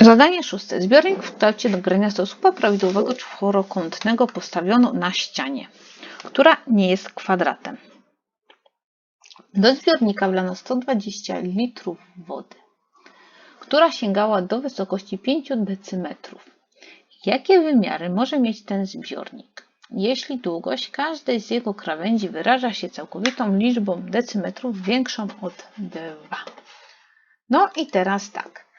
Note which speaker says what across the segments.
Speaker 1: Zadanie szóste. Zbiornik w kształcie do grania prawidłowego czworokątnego postawiono na ścianie, która nie jest kwadratem. Do zbiornika wlano 120 litrów wody, która sięgała do wysokości 5 decymetrów. Jakie wymiary może mieć ten zbiornik? Jeśli długość każdej z jego krawędzi wyraża się całkowitą liczbą decymetrów większą od 2. No i teraz tak.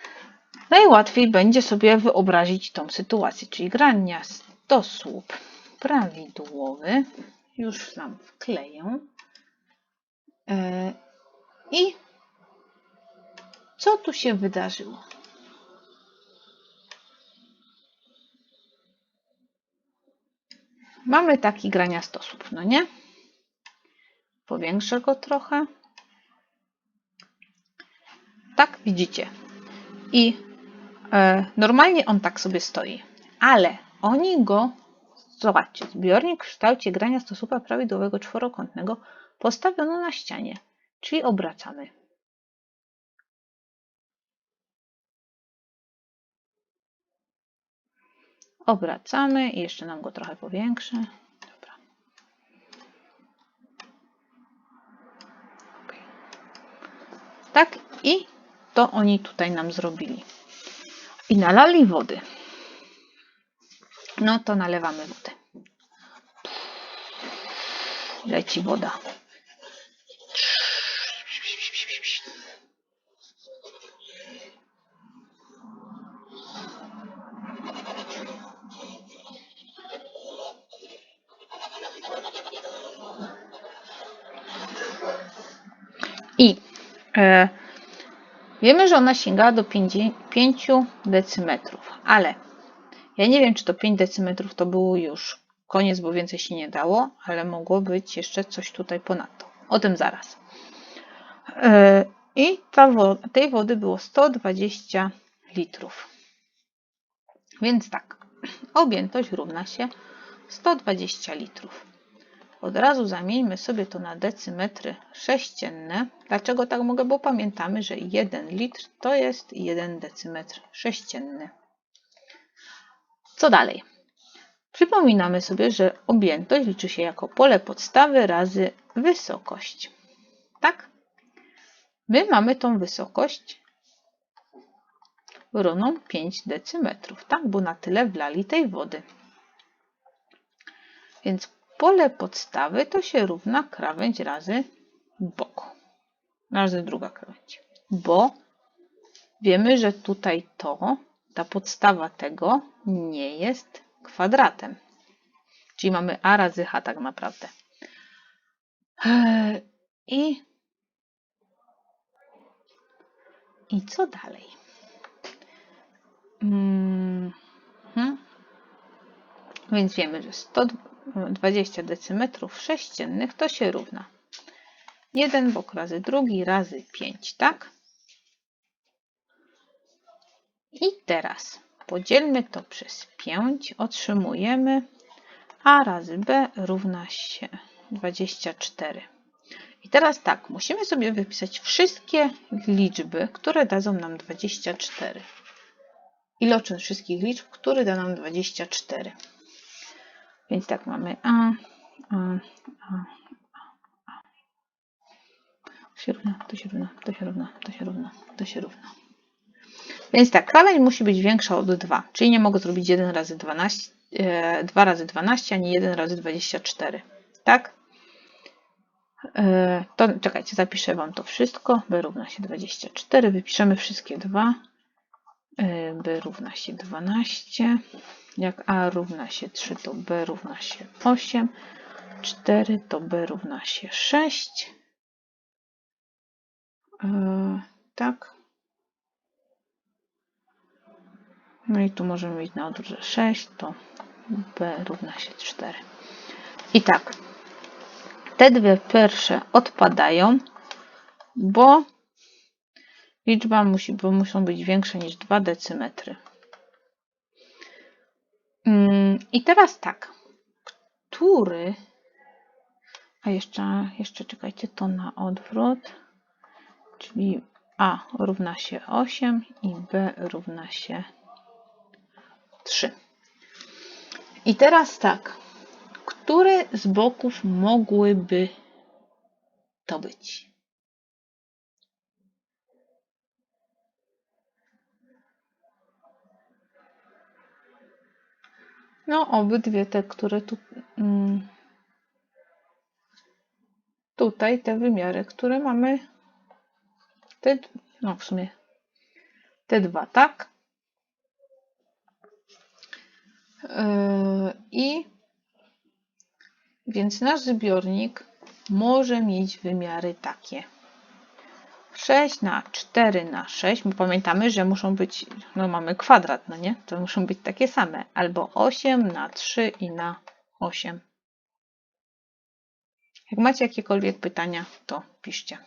Speaker 1: Najłatwiej będzie sobie wyobrazić tą sytuację, czyli grania stosłup prawidłowy. Już nam wkleję. E, I co tu się wydarzyło? Mamy taki grania stosłup, no nie? Powiększę go trochę. Tak, widzicie. I normalnie on tak sobie stoi, ale oni go, zobaczcie, zbiornik w kształcie grania stosupa prawidłowego czworokątnego postawiono na ścianie, czyli obracamy. Obracamy i jeszcze nam go trochę powiększę. Dobra. Ok. Tak i to oni tutaj nam zrobili. I nalali wody. No to nalewamy wodę. Leci woda. I e, wiemy, że ona sięgała do 5, 5 decymetrów, ale ja nie wiem, czy to 5 decymetrów to było już koniec, bo więcej się nie dało, ale mogło być jeszcze coś tutaj ponadto. O tym zaraz. E, I woda, tej wody było 120 litrów. Więc tak, objętość równa się 120 litrów. Od razu zamieńmy sobie to na decymetry sześcienne. Dlaczego tak mogę? Bo pamiętamy, że 1 litr to jest 1 decymetr sześcienny. Co dalej? Przypominamy sobie, że objętość liczy się jako pole podstawy razy wysokość. Tak? My mamy tą wysokość równą 5 decymetrów, tak? Bo na tyle wlali tej wody. Więc pole podstawy to się równa krawędź razy bok. Razy druga krawędź. Bo wiemy, że tutaj to, ta podstawa tego nie jest kwadratem. Czyli mamy a razy h tak naprawdę. Eee, I, i co dalej? Mm -hmm. Więc wiemy, że 120 decymetrów sześciennych to się równa 1 bok razy drugi razy 5, tak? I teraz podzielmy to przez 5, otrzymujemy a razy b równa się 24. I teraz tak, musimy sobie wypisać wszystkie liczby, które dadzą nam 24. Iloczyn wszystkich liczb, który da nam 24. Więc tak mamy A, A, A, A. To się równa, to się równa, to się równa, to się równa, to się równa. Więc tak, krawędź musi być większa od 2, czyli nie mogę zrobić 1 razy 12, e, 2 razy 12, ani 1 razy 24. Tak? E, to czekajcie, zapiszę Wam to wszystko. B równa się 24. Wypiszemy wszystkie dwa. E, B równa się 12. Jak A równa się 3, to B równa się 8. 4 to B równa się 6. E, tak. No i tu możemy mieć na odwrót, że 6 to B równa się 4. I tak, te dwie pierwsze odpadają, bo liczba musi, bo muszą być większe niż 2 decymetry. Mm, I teraz tak, który, a jeszcze, jeszcze czekajcie, to na odwrót, czyli A równa się 8 i B równa się 3. I teraz tak, które z boków mogłyby to być? No, obydwie te, które tu. Mm, tutaj te wymiary, które mamy. Te, no, w sumie te dwa, tak? Yy, I więc nasz zbiornik może mieć wymiary takie. 6 na 4 na 6, bo pamiętamy, że muszą być, no mamy kwadrat, no nie? To muszą być takie same. Albo 8 na 3 i na 8. Jak macie jakiekolwiek pytania, to piszcie.